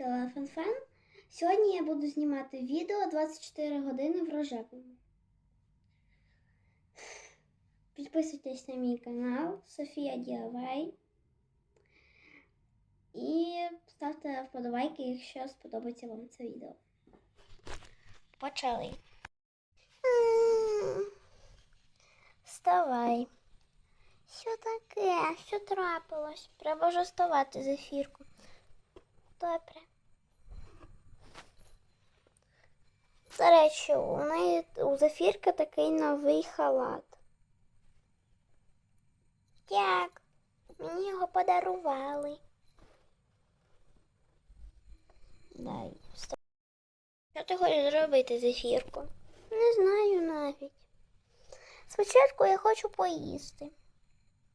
Іграшки Фан. Сьогодні я буду знімати відео 24 години в рожевому. Підписуйтесь на мій канал Софія Діавей. І ставте вподобайки, якщо сподобається вам це відео. Почали. Вставай. Що таке? Що трапилось? Треба вже вставати з ефірку. Добре. До речі, у неї у зефірки такий новий халат. Як? Мені його подарували. Дай. Що ти хочеш зробити, зефірку? Не знаю навіть. Спочатку я хочу поїсти.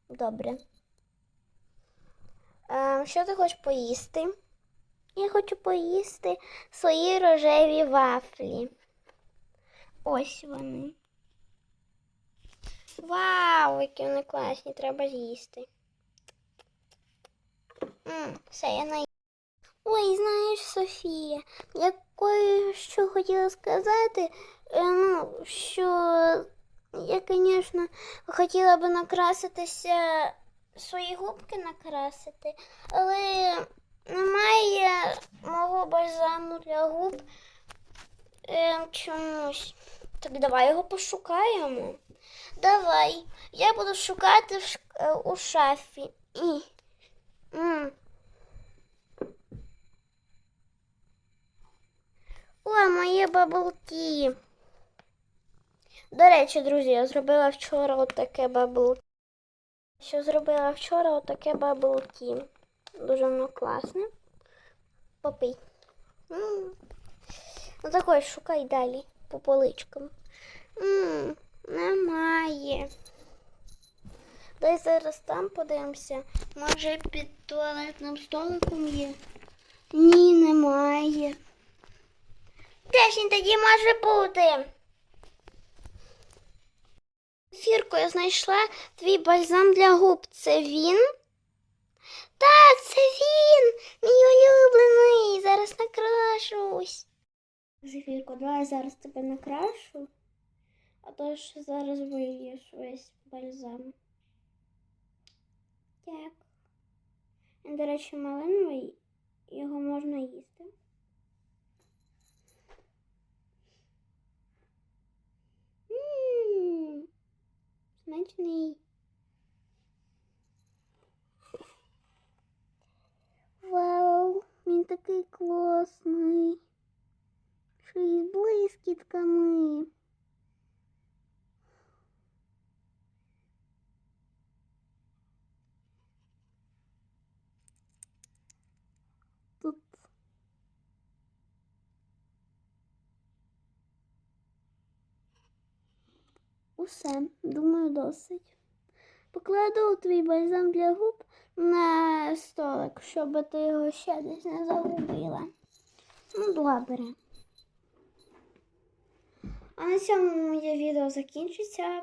Добре. А, що ти хочеш поїсти? Я хочу поїсти свої рожеві вафлі. Ось вони. Вау, які вони класні, треба з'їсти. Все, я наїм. Ой, знаєш, Софія, я кое-що хотіла сказати, е, ну, що я, звісно, хотіла би накраситися, свої губки накрасити, але немає мого бальзаму для губ е, чомусь. Так давай його пошукаємо. Давай. Я буду шукати в, е, у шафі. І. М. О, моє баблті. До речі, друзі, я зробила вчора отаке бабл. Що зробила вчора отаке бабл-ті. Дуже воно класне. Попий. М. Ну такой шукай далі по поличкам. М, Немає. Дай зараз там подивимося. Може під туалетним столиком є? Ні, немає. Де ж він тоді може бути? Фірко, я знайшла твій бальзам для губ. Це він? Так, це він, мій улюблений. Зараз накрашусь. Зефірко, давай я зараз тебе накрашу, а то ж зараз вильєш весь бальзам. Так. До речі, малиновий, його можна їсти. Ммм, смачний. Вау, він такий класний. Ще й з блискітками. Тут. Усе, думаю, досить. Покладу твій бальзам для губ на столик, щоб ти його ще десь не загубила. Ну, добре. А на цьому моє відео закінчиться.